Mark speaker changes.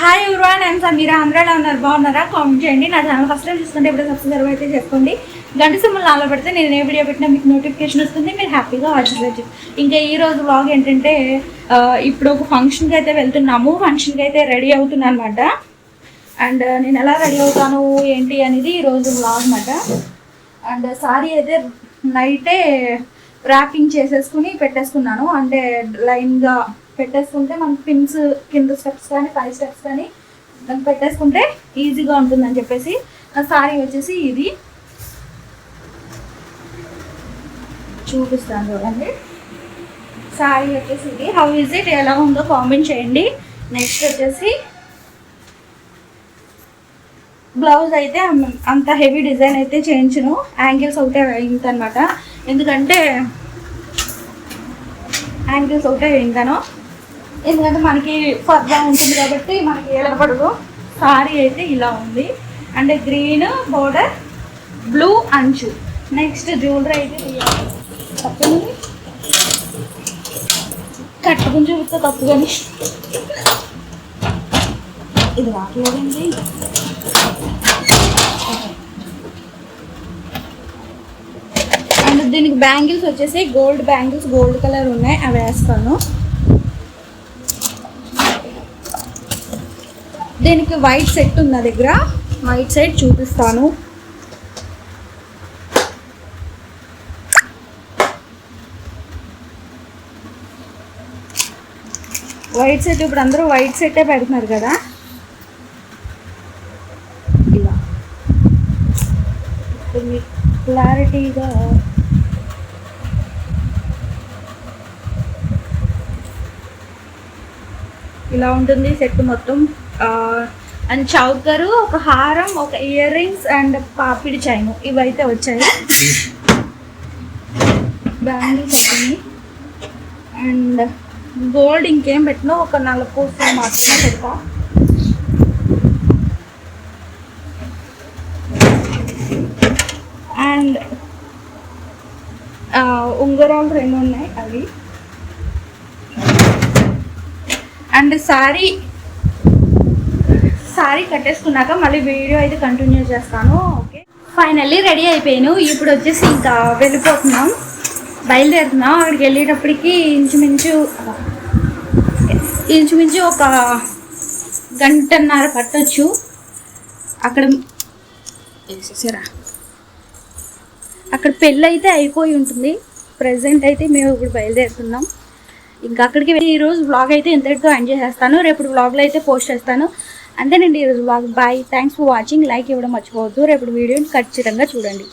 Speaker 1: Hi everyone and Sameera అందరూ ఉన్నారు బాగున్నారా? కామెంట్ చేయండి. నా ఛానల్ ఫస్ట్ టైం చూస్తుంటే ఇప్పుడు సబ్స్క్రైబ్ అయితే చేసుకోండి. గంట సింబల్ నాలో పెడితే నేను ఏ వీడియో పెట్టినా మీకు నోటిఫికేషన్ వస్తుంది. మీరు హ్యాపీగా వాచ్ చేయొచ్చు ఇంకా ఈ రోజు బ్లాగ్ ఏంటంటే ఇప్పుడు ఒక ఫంక్షన్కి అయితే వెళ్తున్నాము. ఫంక్షన్కి అయితే రెడీ అవుతున్నాను అనమాట అండ్ నేను ఎలా రెడీ అవుతాను ఏంటి అనేది ఈరోజు బ్లాగ్ అనమాట అండ్ సారీ అయితే నైటే ర్యాపింగ్ చేసేసుకుని పెట్టేసుకున్నాను. అంటే లైన్గా పెట్టేసుకుంటే మనకి పిన్స్ కింద స్టెప్స్ కానీ పై స్టెప్స్ కానీ దానికి పెట్టేసుకుంటే ఈజీగా ఉంటుందని చెప్పేసి సారీ వచ్చేసి ఇది. చూపిస్తాను చూడండి. సారీ వచ్చేసి ఇది. హౌ ఈజ్ ఇట్ ఎలా ఉందో కామెంట్ చేయండి. నెక్స్ట్ వచ్చేసి బ్లౌజ్ అయితే అంత హెవీ డిజైన్ అయితే చేయించను. యాంగిల్స్ ఒకటే వేయిందనమాట ఎందుకంటే యాంగిల్స్ ఒకటే వేయిందాను ఎందుకంటే మనకి ఫర్గా ఉంటుంది కాబట్టి మనకి ఎలపడదు సారీ అయితే ఇలా ఉంది. అంటే గ్రీన్ బోర్డర్ బ్లూ అంచు. నెక్స్ట్ జ్యువెలరీ అయితే తీయాలి. తప్పండి కట్టుకుని చూపిస్తే తప్పు కానీ. ఇది రావట్లేదండి అండ్ దీనికి బ్యాంగిల్స్ వచ్చేసి గోల్డ్ బ్యాంగిల్స్ గోల్డ్ కలర్ ఉన్నాయి. అవి వేస్తాను. దీనికి వైట్ సెట్ ఉంది నా దగ్గర వైట్ సెట్ చూపిస్తాను. వైట్ సెట్ ఇప్పుడు అందరూ వైట్ సెట్టే పెడుతున్నారు కదా? ఇలా. ఇప్పుడు మీకు క్లారిటీగా ఇలా ఉంటుంది సెట్ మొత్తం. అండ్ చౌకరు ఒక హారం ఒక ఇయర్ రింగ్స్ అండ్ పాపిడి చైన్. ఇవైతే వచ్చాయి. బ్యాంగిల్స్ వచ్చినాయి అండ్ గోల్డ్ ఇంకేం పెట్టినా ఒక నలుగు సో మాత్రమే పెడతా. అండ్ ఉంగరాలు రెండు ఉన్నాయి అవి. అండ్ సారీ సారీ కట్టేసుకున్నాక మళ్ళీ వీడియో అయితే కంటిన్యూ చేస్తాను ఓకే? ఫైనల్లీ రెడీ అయిపోయాను. ఇప్పుడు వచ్చేసి ఇంకా వెళ్ళిపోతున్నాం. బయలుదేరుతున్నాం. అక్కడికి వెళ్ళేటప్పటికి ఇంచుమించు ఇంచుమించు ఒక గంటన్నర పట్టొచ్చు. అక్కడ వేసేసారా అక్కడ పెళ్ళి అయితే అయిపోయి ఉంటుంది. ప్రజెంట్ అయితే మేము ఇప్పుడు బయలుదేరుతున్నాం. ఇంకా అక్కడికి వెళ్ళి ఈరోజు వ్లాగ్ అయితే ఇంతటితో ఎండ్ చేసేస్తాను. రేపు బ్లాగ్లో అయితే పోస్ట్ చేస్తాను. అంతేనండి ఈరోజు blog bye thanks for watching like ఇవ్వడం మర్చిపోవద్దు. రేపు వీడియోని ఖచ్చితంగా చూడండి.